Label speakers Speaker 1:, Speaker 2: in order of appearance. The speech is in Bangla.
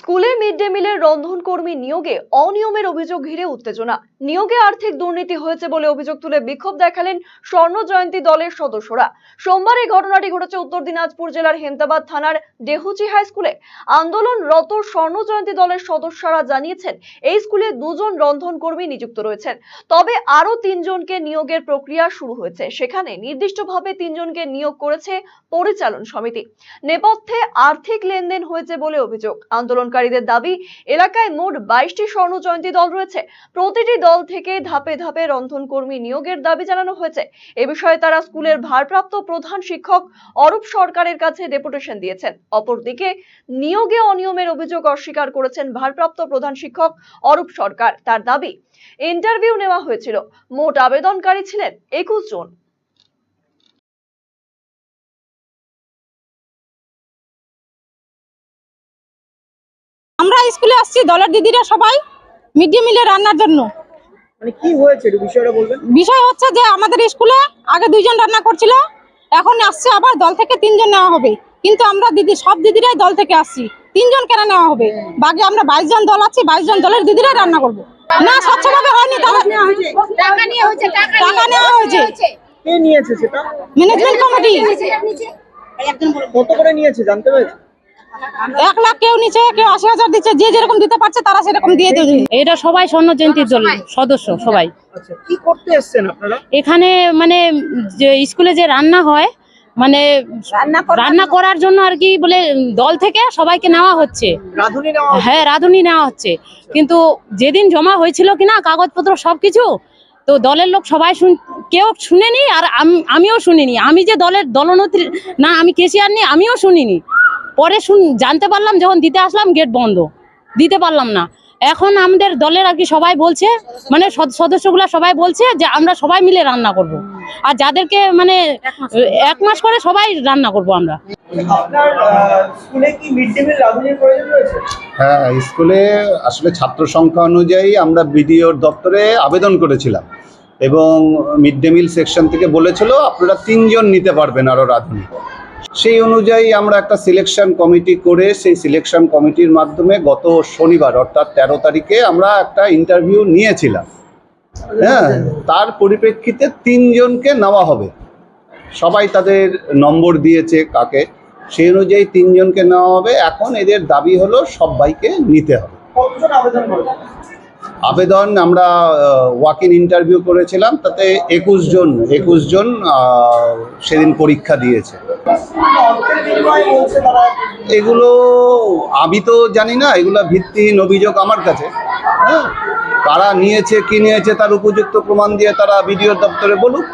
Speaker 1: স্কুলে মিড ডে মিলের রন্ধন কর্মী নিয়োগে অনিয়মের অভিযোগ ঘিরে উত্তেজনা। নিয়োগে আর্থিক দুর্নীতি হয়েছে বলে অভিযোগ তুলে বিক্ষোভ দেখালেন স্বর্ণ জয়ন্তী দলের সদস্যরা। সোমবার এই ঘটনাটি ঘটেছে উত্তর দিনাজপুর জেলার হেমতাবাদ থানার ডেহুচি হাই স্কুলে। আন্দোলনরত স্বর্ণ জয়ন্তী দলের সদস্যরা জানিয়েছেন, এই স্কুলে দুজন রন্ধন কর্মী নিযুক্ত রয়েছেন। তবে আরও তিনজনকে নিয়োগের প্রক্রিয়া শুরু হয়েছে। সেখানে নির্দিষ্টভাবে তিনজনকে নিয়োগ করেছে পরিচালন সমিতি। নেপথ্যে আর্থিক লেনদেন হয়েছে বলে অভিযোগ। আন্দোলনকারীদের দাবি, এলাকায় মোট বাইশটি স্বর্ণ জয়ন্তী দল রয়েছে। প্রতিটি দল থেকে ধাপে ধাপে রন্ধন কর্মী নিয়োগের দাবি জানানো হয়েছে। এ বিষয়ে তারা স্কুলের ভারপ্রাপ্ত প্রধান শিক্ষক অরূপ সরকারের কাছে ডেপুটেশন দিয়েছেন। অপরদিকে, নিয়োগে অনিয়মের অভিযোগ অস্বীকার করেছেন ভারপ্রাপ্ত প্রধান শিক্ষক অরূপ সরকার। তার দাবি, ইন্টারভিউ নেওয়া হয়েছিল। মোট আবেদনকারী ছিলেন একুশ জন।
Speaker 2: আমরা স্কুলে আসছি দলের দিদিরা সবাই মিড ডে মিলে রান্নার জন্য।
Speaker 3: মানে কি হয়েছে একটু বিষয়টা বলবেন?
Speaker 2: বিষয় হচ্ছে যে আমাদের স্কুলে আগে দুইজন রান্না করছিল এখন আসছে আবার দল থেকে তিনজন নেওয়া হবে। কিন্তু আমরা দিদি সব দিদিরাই দল থেকে আসছি তিনজন কেন নেওয়া হবে? বাকি আমরা বাইশ জন দল আছি বাইশ জন দলের দিদিরাই রান্না করব। না স্বচ্ছভাবে হয়নি তাহলে
Speaker 4: টাকা হয়েছে? টাকা
Speaker 2: টাকা নেওয়া হয়েছে।
Speaker 3: কে নিয়েছে সেটা?
Speaker 2: ম্যানেজমেন্ট কমিটি
Speaker 3: কত করে নিয়েছে জানতে পেরেছে
Speaker 2: এক লাখ কেউ নিচ্ছে কেউ আশি হাজার দিচ্ছে যে যেরকম দিতে পারছে তারা সেরকম দিয়ে দেবে।
Speaker 5: এটা সবাই স্বর্ণ জয়ন্তীর দল সদস্য সবাই।
Speaker 3: আচ্ছা কি করতে এসেছেন আপনারা?
Speaker 5: এখানে মানে যে স্কুলে যে রান্না হয় মানে রান্না করার জন্য? আর কি বলে দল থেকে সবাইকে নেওয়া হচ্ছে।
Speaker 3: রাধুনি
Speaker 5: হ্যাঁ রাঁধুনি নেওয়া হচ্ছে। কিন্তু যেদিন জমা হয়েছিল কিনা কাগজপত্র সবকিছু তো দলের লোক সবাই শুন কেউ শুনেনি আর আমিও শুনিনি। আমি যে দলের দলনতি না আমি কেসিয়ার নি আমিও শুনিনি। পরে শুন জানতে পারলাম যখন দিতে আসলাম গেট বন্ধ। দিতে পারলাম না। এখন আমাদের দলের আর কি সবাই বলছে মানে সদ- সদস্যগুলা সবাই বলছে যে আমরা সবাই মিলে রান্না করব। আর যাদেরকে মানে এক মাস করে সবাই রান্না করব আমরা।
Speaker 6: হ্যাঁ স্কুলে আসলে ছাত্র সংখ্যা অনুযায়ী আমরা বিডিওর দপ্তরে আবেদন করেছিলাম। এবং মিড ডে মিল সেকশন থেকে বলেছিল আপনারা তিনজন নিতে পারবেন আরও রাঁধুনি। সেই অনুযায়ী আমরা একটা সিলেকশন কমিটি করে সেই সিলেকশন কমিটির মাধ্যমে গত শনিবার, অর্থাৎ তেরো তারিখে আমরা একটা ইন্টারভিউ নিয়েছিলাম। হ্যাঁ তার পরিপ্রেক্ষিতে তিনজনকে নেওয়া হবে। সবাই তাদের নম্বর দিয়েছে কাকে। সেই অনুযায়ী তিনজনকে নেওয়া হবে। এখন এদের দাবি হলো সবাইকে নিতে হবে।
Speaker 3: আবেদন
Speaker 6: আমরা ওয়াক ইন ইন্টারভিউ করেছিলাম। তাতে একুশ জন একুশ জন সেদিন পরীক্ষা দিয়েছে। এগুলো, আমি তো জানি না, এগুলো ভিত্তিহীন অভিযোগ আমার কাছে। হ্যাঁ কারা নিয়েছে, কি নিয়েছে, তার উপযুক্ত প্রমাণ দিয়ে তারা বিডিও দপ্তরে বলুক।